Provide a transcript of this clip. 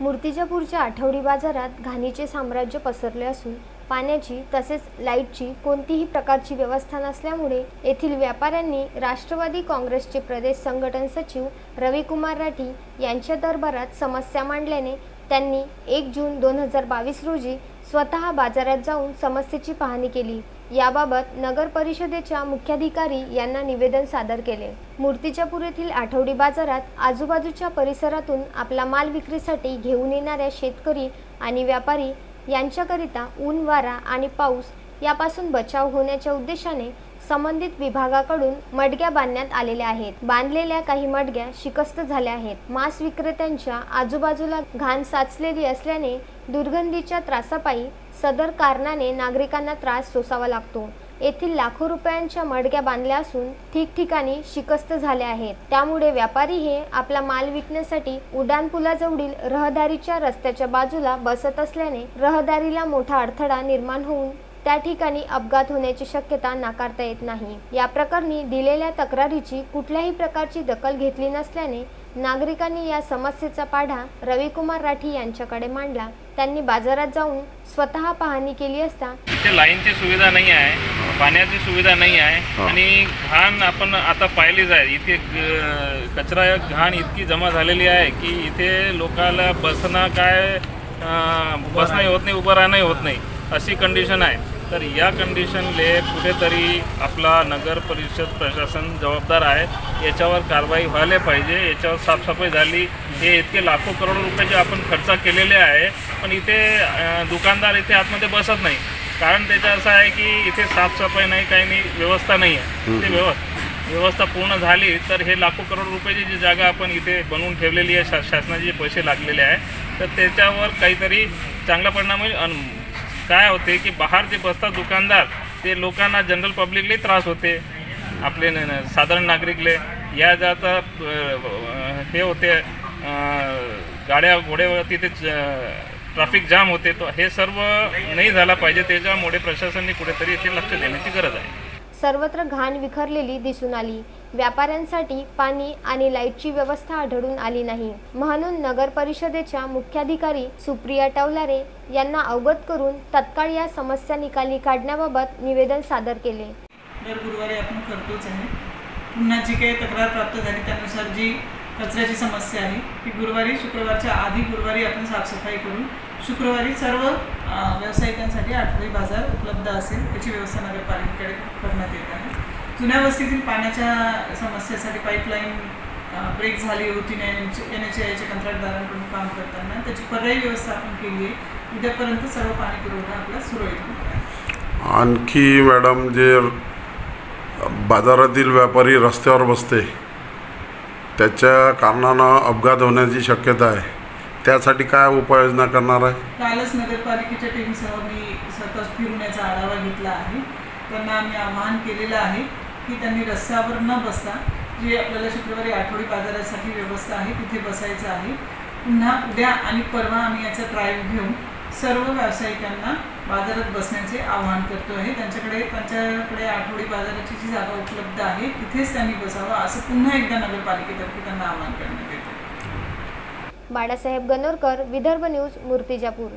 मूर्तिजापूरच्या आठवडी बाजारात घाणीचे साम्राज्य पसरले असून पाण्याची तसेच लाईटची कोणतीही प्रकारची व्यवस्था नसल्यामुळे येथील व्यापाऱ्यांनी राष्ट्रवादी काँग्रेसचे प्रदेश संघटन सचिव रविकुमार राठी यांच्या दरबारात समस्या मांडल्याने त्यांनी एक जून दोन हजार बावीस रोजी स्वतः बाजारात जाऊन समस्येची पाहणी केली. याबाबत नगर परिषदेच्या मुख्याधिकारी यांना निवेदन सादर केले. मूर्तिजापूर येथील आठवडी बाजारात आजूबाजूच्या परिसरातून आपला माल विक्रीसाठी घेऊन येणाऱ्या शेतकरी आणि व्यापारी यांच्याकरिता ऊन वारा आणि पाऊस यापासून बचाव होण्याच्या उद्देशाने संबंधित विभागाकडून मडग्या बांधण्यात आलेल्या आहेत. बांधलेल्या काही मडग्या शिकस्त झाल्या आहेत. मांस विक्रेत्यांच्या आजूबाजूला घाण साचलेली असल्याने दुर्गंधीच्या त्रासापायी सदर कारणाने नागरिकांना त्रास सोसावा लागतो. येथील लाखो रुपयांच्या मडक्या बांधल्या असून ठिकठिकाणी शिकस्त झाल्या आहेत. त्यामुळे व्यापारी हे आपला माल विकण्यासाठी उड्डाणपुलाजवळील रहदारीच्या रस्त्याच्या बाजूला बसत असल्याने रहदारीला मोठा अडथळा निर्माण होऊन त्या ठिकाणी अपघात होण्याची शक्यता नाकारता येत नाही. या प्रकरणी दिलेल्या तक्रारीची कुठल्याही प्रकारची दखल घेतली नसल्याने नागरिकांनी या समस्येचा पाढा रविकुमार राठी यांच्याकडे मांडला. त्यांनी बाजारात जाऊन स्वतः पाहणी केली असता इथे लाईनची सुविधा नाही आहे पाण्याची सुविधा नाही आहे आणि घाण आपण आता पाहिलीच आहे इथे कचरा घाण इतकी जमा झालेली आहे की इथे लोकाला बसणं काय अं, बसणंही होत नाही उभं राहणंही होत नाही. अशी कंडिशन आहे. तर या कंडिशनले कुठेतरी आपला नगर परिषद प्रशासन जबाबदार आहे. याच्यावर कारवाई व्हायला पाहिजे. याच्यावर साफसफाई झाली. हे इतके लाखो करोड रुपयाचे आपण खर्च केलेले आहे. पण इथे दुकानदार इथे आतमध्ये बसत नाही. कारण त्याचं असं आहे की इथे साफसफाई नाही काही नाही व्यवस्था नाही आहे. ते व्यव व्यवस्था पूर्ण झाली तर हे लाखो करोड रुपयाची जी जागा आपण इथे बनवून ठेवलेली आहे शा शासनाचे जे पैसे लागलेले आहे तर त्याच्यावर काहीतरी चांगला परिणाम होईल. अन काय होते की बाहेर जे बसतात दुकानदार ते लोकांना जनरल पब्लिकलाही त्रास होते. आपले साधारण नागरिकले. या जाता अं, हे होते गाड्या घोड्यावरती तिथे ट्रॅफिक जाम होते तो हे सर्व नाही झाला पाहिजे. त्याच्यामुळे प्रशासनाने कुठेतरी इथे लक्ष देण्याची गरज आहे. सर्वत्र घाण विखरलेली दिसून आली. व्यापाऱ्यांसाठी पाणी आणि लाईटची व्यवस्था आढळून आली नाही. म्हणून नगर परिषदेच्या मुख्याधिकारी सुप्रिया टवलारे यांना अवगत करून तत्काळ या समस्या निकाली काढण्याबाबत निवेदन सादर केले. दर गुरुवारी आपण करतोच आहे. पुन्हा जी काही तक्रार प्राप्त झाली त्यानुसार जी कचऱ्याची समस्या आहे ती गुरुवारी शुक्रवारच्या आधी गुरुवारी आपण साफसफाई करून शुक्रवारी सर्व व्यावसायिकांसाठी आठवडी बाजार उपलब्ध असेल याची व्यवस्था नगरपालिकेकडे करण्यात येत आहे. जुन्या वस्तीतील पाण्याच्या समस्येसाठी पाईपलाईन ब्रेक झाली होती एन एच आयच्या कंत्राटदारांकडून काम करताना त्याची पर्यायी व्यवस्था आपण केली आहे. उद्यापर्यंत सर्व पाणी पुरवठा आपला सुरळीत होणार आहे. आणखी मॅडम जे बाजारातील व्यापारी रस्त्यावर बसते त्याच्या कारणानं अपघात होण्याची शक्यता आहे. त्यासाठी काय उपाययोजना करणार आहे? कालच नगरपालिकेच्या टीमसह मी सतत फिरून याचा आढावा घेतला आहे. त्यांना आम्ही आवाहन केलेलं आहे की त्यांनी रस्त्यावर न बसता जे आपल्याला शुक्रवारी आठवडी बाजारासाठी व्यवस्था आहे तिथे बसायचं आहे. पुन्हा उद्या आणि परवा आम्ही याचा ट्रायल घेऊन सर्व व्यावसायिकांना बाजारात बसण्याचे आवाहन करतो आहे त्यांच्याकडे त्यांच्याकडे आठवडी बाजाराची जी जागा उपलब्ध आहे तिथेच त्यांनी बसावं असं पुन्हा एकदा नगरपालिकेतर्फे त्यांना आवाहन करण्यात बाळासाहेब गणोरकर विदर्भ न्यूज मूर्तिजापूर.